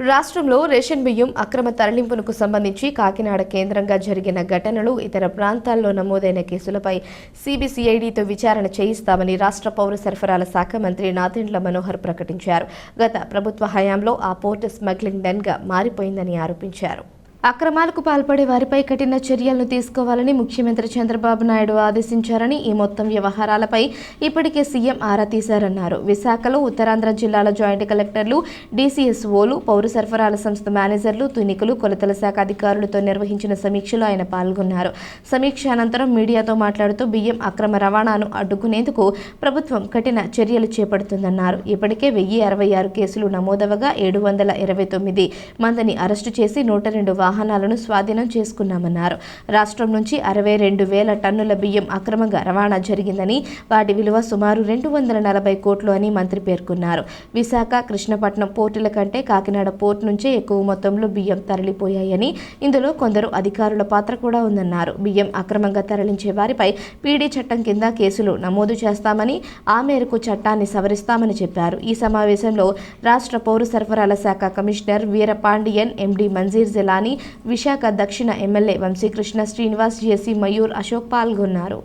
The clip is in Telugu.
రాష్ట్రంలో రేషన్ బియ్యం అక్రమ తరలింపునకు సంబంధించి కాకినాడ కేంద్రంగా జరిగిన ఘటనలు ఇతర ప్రాంతాల్లో నమోదైన కేసులపై సిబిసిఐడితో విచారణ చేయిస్తామని రాష్ట్ర పౌర సరఫరాల శాఖ మంత్రి నాదెండ్ల మనోహర్ ప్రకటించారు. గత ప్రభుత్వ హయాంలో ఆ పోర్టు స్మగ్లింగ్ డెన్గా మారిపోయిందని ఆరోపించారు. అక్రమాలకు పాల్పడే వారిపై కఠిన చర్యలను తీసుకోవాలని ముఖ్యమంత్రి చంద్రబాబు నాయుడు ఆదేశించారని ఈ మొత్తం వ్యవహారాలపై ఇప్పటికే సీఎం ఆరా తీశారన్నారు. విశాఖలో ఉత్తరాంధ్ర జిల్లాల జాయింట్ కలెక్టర్లు డీసీఎస్ఓలు పౌర సరఫరాల సంస్థ మేనేజర్లు తునికులు కొలతల శాఖ అధికారులతో నిర్వహించిన సమీక్షలో ఆయన పాల్గొన్నారు. సమీక్ష అనంతరం మీడియాతో మాట్లాడుతూ బియ్యం అక్రమ రవాణాను అడ్డుకునేందుకు ప్రభుత్వం కఠిన చర్యలు చేపడుతుందన్నారు. ఇప్పటికే వెయ్యి అరవై ఆరు కేసులు నమోదవగా ఏడు వందల ఇరవై తొమ్మిది మందిని అరెస్టు చేసి నూట రెండు వాహనాలను స్వాధీనం చేసుకున్నామన్నారు. రాష్ట్రం నుంచి అరవై రెండు వేల టన్నుల బియ్యం అక్రమంగా రవాణా జరిగిందని వాటి విలువ సుమారు రెండు వందల నలభై కోట్లు అని మంత్రి పేర్కొన్నారు. విశాఖ కృష్ణపట్నం పోర్టుల కంటే కాకినాడ పోర్టు నుంచే ఎక్కువ మొత్తంలో బియ్యం తరలిపోయాయని ఇందులో కొందరు అధికారుల పాత్ర కూడా ఉందన్నారు. బియ్యం అక్రమంగా తరలించే వారిపై పీడీ చట్టం కింద కేసులు నమోదు చేస్తామని ఆ మేరకు చట్టాన్ని సవరిస్తామని చెప్పారు. ఈ సమావేశంలో రాష్ట్ర పౌర సరఫరాల శాఖ కమిషనర్ వీరపాండియన్ ఎండి మంజీర్ జిలానీ విశాఖ దక్షిణ ఎమ్మెల్యే వంశీకృష్ణ శ్రీనివాస్ జేసీ మయూర్ అశోక్ పాల్గొన్నారు.